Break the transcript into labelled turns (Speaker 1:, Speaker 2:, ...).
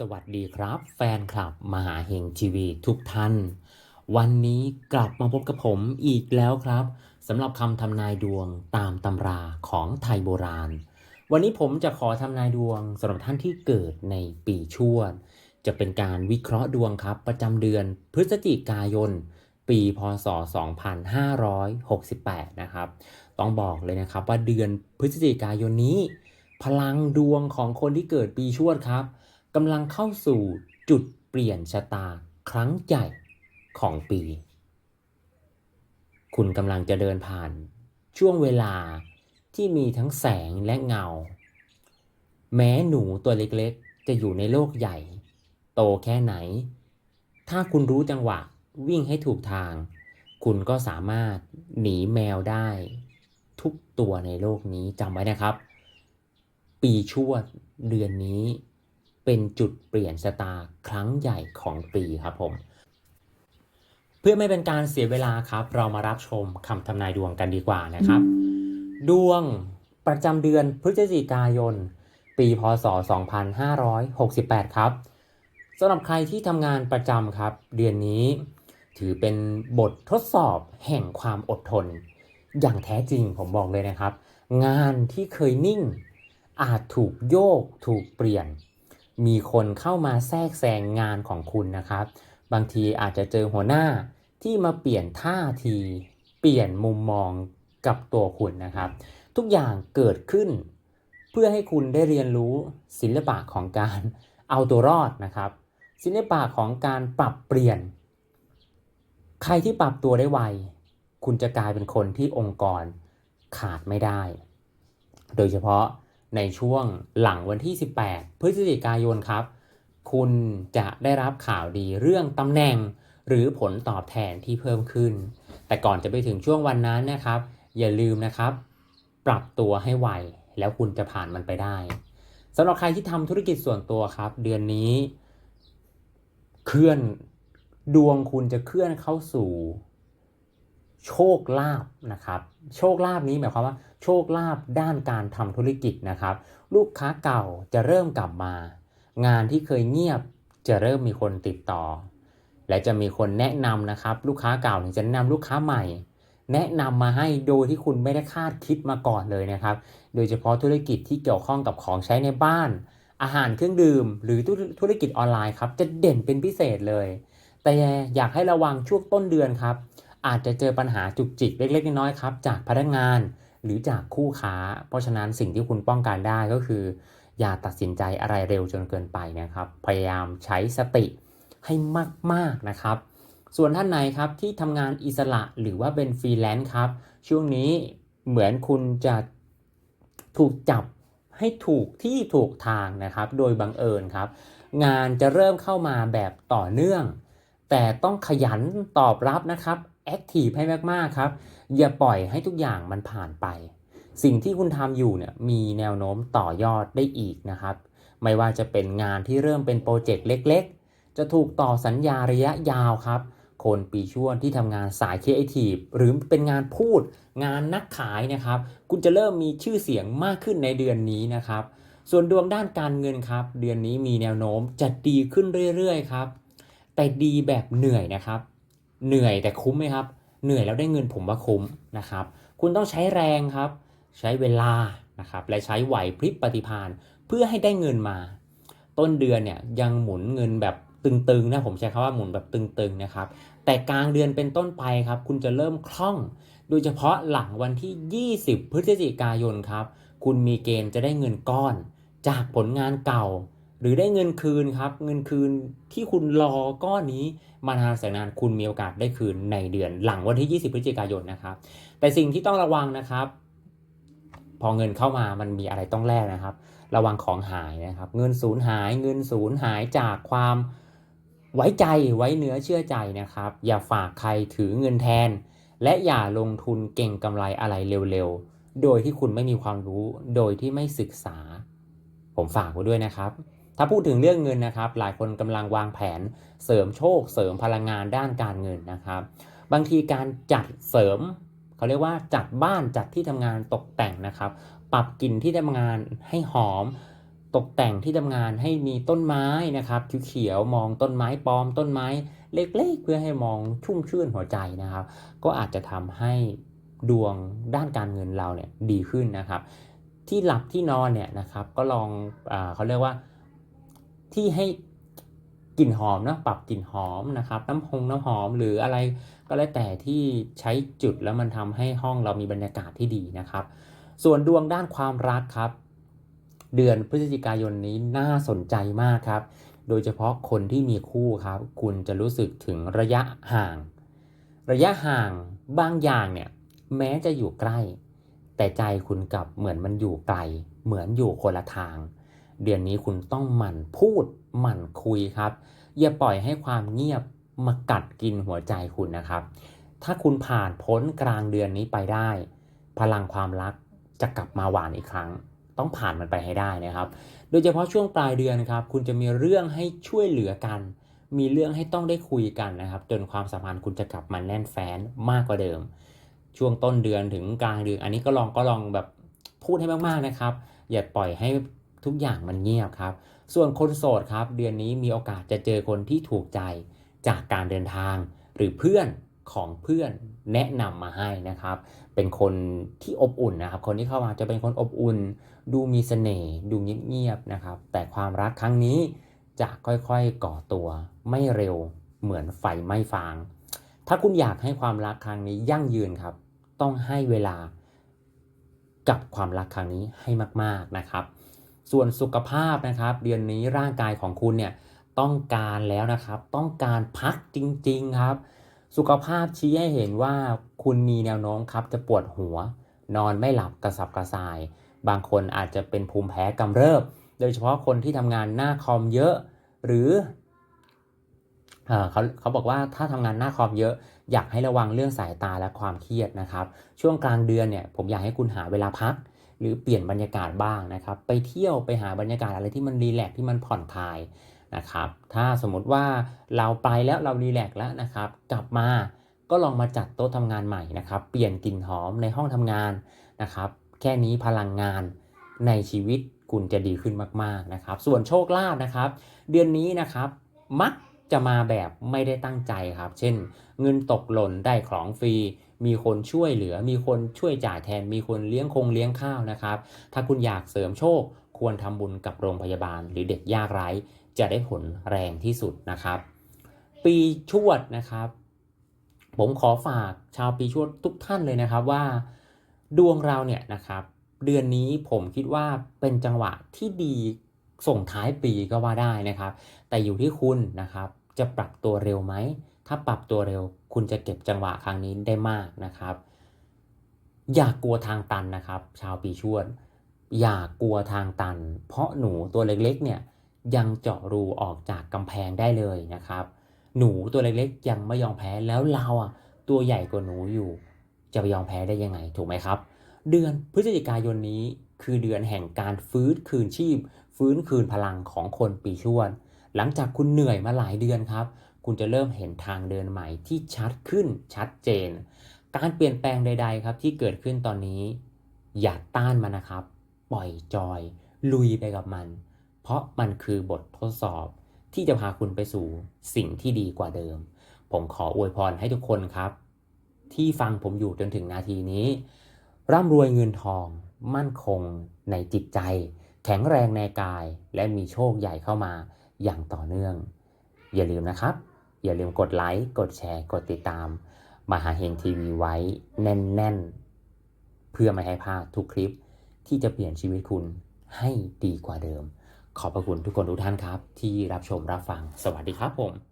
Speaker 1: สวัสดีครับ แฟนคลับมหาเฮงทีวีทุกท่าน วันนี้กลับมาพบกับผมอีกแล้วครับสำหรับคำทำนายดวงตามตำราของไทยโบราณ วันนี้ผมจะขอทำนายดวงสำหรับท่านที่เกิดในปีชวด จะเป็นการวิเคราะห์ดวงครับ ประจำเดือนพฤศจิกายน ปีพศ 2568 นะครับ ต้องบอกเลยนะครับว่าเดือนพฤศจิกายนนี้ พลังดวงของคนที่เกิดปีชวดครับ กำลังเข้าสู่จุดเปลี่ยนชะตาครั้งใหญ่ของปี คุณกำลังจะเดินผ่านช่วงเวลาที่มีทั้งแสงและเงา แม้หนูตัวเล็กๆ จะอยู่ในโลกใหญ่ โตแค่ไหน ถ้าคุณรู้จังหวะวิ่งให้ถูกทาง คุณก็สามารถหนีแมวได้ ทุกตัวในโลกนี้จำไว้นะครับ ปีชวดเดือนนี้ เป็นจุดเปลี่ยนชะตาครั้งใหญ่ของปีครับผม เพื่อไม่เป็นการเสียเวลาครับ เรามารับชมคำทำนายดวงกันดีกว่านะครับ ดวงประจำเดือนพฤศจิกายน ปีพศ 2568 ครับสำหรับใครที่ทำงานประจำครับ เดือนนี้ถือเป็นบททดสอบแห่งความอดทน อย่างแท้จริงผมบอกเลยนะครับ งานที่เคยนิ่ง อาจถูกโยกถูกเปลี่ยน มีคนเข้ามาแทรกแซงงานของคุณนะครับ บางทีอาจจะเจอหัวหน้าที่มาเปลี่ยนท่าที เปลี่ยนมุมมองกับตัวคุณนะครับ ทุกอย่างเกิดขึ้น เพื่อให้คุณได้เรียนรู้ศิลปะของการเอาตัวรอดนะครับ ศิลปะของการปรับเปลี่ยน ใครที่ปรับตัวได้ไว คุณจะกลายเป็นคนที่องค์กรขาดไม่ได้ โดยเฉพาะ ในช่วงหลังวันที่ 18 พฤศจิกายนครับ คุณจะได้รับข่าวดีเรื่องตำแหน่งหรือผลตอบแทนที่เพิ่มขึ้น แต่ก่อนจะไปถึงช่วงวันนั้นนะครับ อย่าลืมนะครับ ปรับตัวให้ไวแล้วคุณจะผ่านมันไปได้สำหรับใครที่ทำธุรกิจส่วนตัวครับ เดือนนี้ เคลื่อนดวงคุณจะเคลื่อนเข้าสู่ โชคลาภนะครับ โชคลาภนี้หมายความว่า โชคลาภด้านการทำธุรกิจนะครับ ลูกค้าเก่าจะเริ่มกลับมา งานที่เคยเงียบจะเริ่มมีคนติดต่อ และจะมีคนแนะนำนะครับ ลูกค้าเก่าจะแนะนำลูกค้าใหม่ แนะนำมาให้โดยที่คุณไม่ได้คาดคิดมาก่อนเลยนะครับ โดยเฉพาะธุรกิจที่เกี่ยวข้องกับของใช้ในบ้าน อาหารเครื่องดื่ม หรือธุธุรกิจออนไลน์ครับจะเด่นเป็นพิเศษเลย แต่อยากให้ระวังช่วงต้นเดือนครับ อาจจะเจอปัญหาจุกจิกเล็กๆน้อยๆครับจากพนักงานหรือจากคู่ค้า เพราะฉะนั้นสิ่งที่คุณป้องกันได้ก็คือ อย่าตัดสินใจอะไรเร็วจนเกินไปนะครับ พยายามใช้สติให้มากๆนะครับ ส่วนท่านไหนครับที่ทำงานอิสระหรือว่าเป็นฟรีแลนซ์ครับ ช่วงนี้เหมือนคุณจะถูกจับให้ถูกที่ถูกทางนะครับ โดยบังเอิญครับ งานจะเริ่มเข้ามาแบบต่อเนื่อง แต่ต้องขยันตอบรับนะครับ แอคทีฟให้มากๆครับ อย่าปล่อยให้ทุกอย่างมันผ่านไป สิ่งที่คุณทำอยู่เนี่ยมีแนวโน้มต่อยอดได้อีกนะครับ ไม่ว่าจะเป็นงานที่เริ่มเป็นโปรเจกต์เล็กๆ จะถูกต่อสัญญาระยะยาวครับ คนปีชวดที่ทำงานสายครีเอทีฟหรือเป็นงานพูด งานนักขายนะครับ คุณจะเริ่มมีชื่อเสียงมากขึ้นในเดือนนี้นะครับ ส่วนดวงด้านการเงินครับ เดือนนี้มีแนวโน้มจะดีขึ้นเรื่อยๆครับ แต่ดีแบบเหนื่อยนะครับ เหนื่อยแต่คุ้มไหมครับ เหนื่อยแล้วได้เงินผมว่าคุ้มนะครับ คุณต้องใช้แรงครับ ใช้เวลานะครับและใช้ไหวพริบปฏิภาณเพื่อให้ได้เงินมา ต้นเดือนเนี่ยยังหมุนเงินแบบตึงๆนะผมใช้คำว่าหมุนแบบตึงๆนะครับ แต่กลางเดือนเป็นต้นไปครับ คุณจะเริ่มคล่อง โดยเฉพาะหลังวันที่ 20 พฤศจิกายนครับ คุณมีเกณฑ์จะได้เงินก้อน จากผลงานเก่า หรือได้เงินคืนครับ เงินคืนที่คุณรอก้อนนี้มานานแสนนานคุณมีโอกาสได้คืนในเดือนหลังวันที่ 20 พฤศจิกายนนะครับ แต่สิ่งที่ต้องระวังนะครับ พอเงินเข้ามามันมีอะไรต้องแลกนะครับ ระวังของหายนะครับ เงินสูญหาย เงินสูญหายจากความไว้ใจไว้เนื้อเชื่อใจนะครับ อย่าฝากใครถือเงินแทน และอย่าลงทุนเก่งกำไรอะไรเร็วๆ โดยที่คุณไม่มีความรู้ โดยที่ไม่ศึกษา ผมฝากไว้ด้วยนะครับ ถ้าพูดถึงเรื่องเงินนะครับ หลายคนกำลังวางแผนเสริมโชค เสริมพลังงานด้านการเงินนะครับ บางทีการจัดเสริมเขาเรียกว่าจัดบ้านจัดที่ทำงานตกแต่งนะครับ ปรับกลิ่นที่ทำงานให้หอม ตกแต่งที่ทำงานให้มีต้นไม้นะครับเขียวๆมองต้นไม้ปลอมต้นไม้ เล็กๆ เพื่อให้มองชุ่มชื่นหัวใจนะครับ ก็อาจจะทำให้ดวงด้านการเงินเราเนี่ยดีขึ้นนะครับ ที่หลับที่นอนเนี่ยนะครับ ก็ลองอเขาเรียกว่า ที่ให้กลิ่นหอมนะปรับกลิ่นหอมนะครับ น้ำหงน้ำหอมหรืออะไรก็แล้วแต่ที่ใช้จุดแล้วมันทำให้ห้องเรามีบรรยากาศที่ดีนะครับ ส่วนดวงด้านความรักครับ เดือนพฤศจิกายนนี้น่าสนใจมากครับ โดยเฉพาะคนที่มีคู่ครับ คุณจะรู้สึกถึงระยะห่าง ระยะห่างบางอย่างเนี่ยแม้จะอยู่ใกล้ แต่ใจคุณกลับเหมือนมันอยู่ไกล เหมือนอยู่คนละทาง เดือนนี้คุณต้องหมั่นพูดหมั่นคุยครับ อย่าปล่อยให้ความเงียบมากัดกินหัวใจคุณนะครับ ถ้าคุณผ่านพ้นกลางเดือนนี้ไปได้ พลังความรักจะกลับมาหวานอีกครั้ง ต้องผ่านมันไปให้ได้นะครับ โดยเฉพาะช่วงปลายเดือนครับ คุณจะมีเรื่องให้ช่วยเหลือกัน มีเรื่องให้ต้องได้คุยกันนะครับ จนความสัมพันธ์คุณจะกลับมาแน่นแฟ้นมากกว่าเดิม ช่วงต้นเดือนถึงกลางเดือน อันนี้ก็ลองก็ลองแบบพูดให้มากๆนะครับ อย่าปล่อยให้ ทุกอย่างมันเงียบครับ ส่วนคนโสดครับ เดือนนี้มีโอกาสจะเจอคนที่ถูกใจจากการเดินทาง หรือเพื่อนของเพื่อนแนะนำมาให้นะครับ เป็นคนที่อบอุ่นนะครับ คนที่เข้ามาจะเป็นคนอบอุ่น ดูมีเสน่ห์ดูเงียบๆนะครับ แต่ความรักครั้งนี้จะค่อยๆก่อตัว ไม่เร็วเหมือนไฟไม้ฟาง ถ้าคุณอยากให้ความรักครั้งนี้ยั่งยืนครับ ต้องให้เวลากับความรักครั้งนี้ให้มากๆนะครับ ส่วนสุขภาพนะครับเดือนนี้ร่างกายของคุณเนี่ยต้องการแล้วนะครับ ต้องการพักจริงๆครับ สุขภาพชี้ให้เห็นว่าคุณมีแนวโน้มครับจะปวดหัว นอนไม่หลับกระสับกระส่าย บางคนอาจจะเป็นภูมิแพ้กำเริบ โดยเฉพาะคนที่ทำงานหน้าคอมเยอะ หรือเอเขาเขาบอกว่าถ้าทำงานหน้าคอมเยอะอยากให้ระวังเรื่องสายตาและความเครียดนะครับ ช่วงกลางเดือนเนี่ยผมอยากให้คุณหาเวลาพัก หรือเปลี่ยนบรรยากาศบ้างนะครับ ไปเที่ยวไปหาบรรยากาศอะไรที่มันรีแลกซ์ที่มันผ่อนคลายนะครับ ถ้าสมมติว่าเราไปแล้วเรารีแลกซ์แล้วนะครับ กลับมาก็ลองมาจัดโต๊ะทำงานใหม่นะครับ เปลี่ยนกลิ่นหอมในห้องทำงานนะครับ แค่นี้พลังงานในชีวิตคุณจะดีขึ้นมากๆนะครับ ส่วนโชคลาภนะครับ เดือนนี้นะครับ มักจะมาแบบไม่ได้ตั้งใจครับ เช่น เงินตกหล่นได้ของฟรี มีคนช่วยเหลือ มีคนช่วยจ่ายแทน มีคนเลี้ยงคงเลี้ยงข้าวนะครับ ถ้าคุณอยากเสริมโชค ควรทำบุญกับโรงพยาบาล หรือเด็กยากไร้ จะได้ผลแรงที่สุดนะครับ ปีชวดนะครับ ผมขอฝากชาวปีชวดทุกท่านเลยนะครับว่า ดวงเราเนี่ยนะครับ เดือนนี้ผมคิดว่าเป็นจังหวะที่ดีส่งท้ายปีก็ว่าได้นะครับ แต่อยู่ที่คุณนะครับ จะปรับตัวเร็วไหม ถ้าปรับตัวเร็ว คุณจะเก็บจังหวะครั้งนี้ได้มากนะครับ อย่ากลัวทางตันนะครับ ชาวปีชวดอย่ากลัวทางตัน เพราะหนูตัวเล็กๆเนี่ยยังเจาะรูออกจากกำแพงได้เลยนะครับ หนูตัวเล็กๆ ยังไม่ยอมแพ้แล้วเราอะตัวใหญ่กว่าหนูอยู่ จะไปยอมแพ้ได้ยังไงถูกไหมครับ เดือนพฤศจิกายนนี้คือเดือนแห่งการฟื้นคืนชีพ ฟื้นคืนพลังของคนปีชวดหลังจากคุณเหนื่อยมาหลายเดือนครับ คุณจะเริ่มเห็นทางเดินใหม่ที่ชัดขึ้นชัดเจน การเปลี่ยนแปลงใด ๆ ครับที่เกิดขึ้นตอนนี้ อย่าต้านมันนะครับ ปล่อยจอย ลุยไปกับมัน เพราะมันคือบททดสอบ ที่จะพาคุณไปสู่สิ่งที่ดีกว่าเดิม ผมขออวยพรให้ทุกคนครับ ที่ฟังผมอยู่จนถึงนาทีนี้ ร่ำรวยเงินทอง มั่นคง ในจิตใจ แข็งแรงในกาย และมีโชคใหญ่เข้ามาอย่างต่อเนื่อง อย่าลืมนะครับ อย่าลืมกดไลค์กดแชร์กดติดตาม มหาเฮงทีวีไว้แน่น ๆ เพื่อไม่ให้พลาดทุกคลิปที่จะเปลี่ยนชีวิตคุณให้ดีกว่าเดิม ขอบพระคุณทุกคนทุกท่านครับ ที่รับชมรับฟังสวัสดีครับผม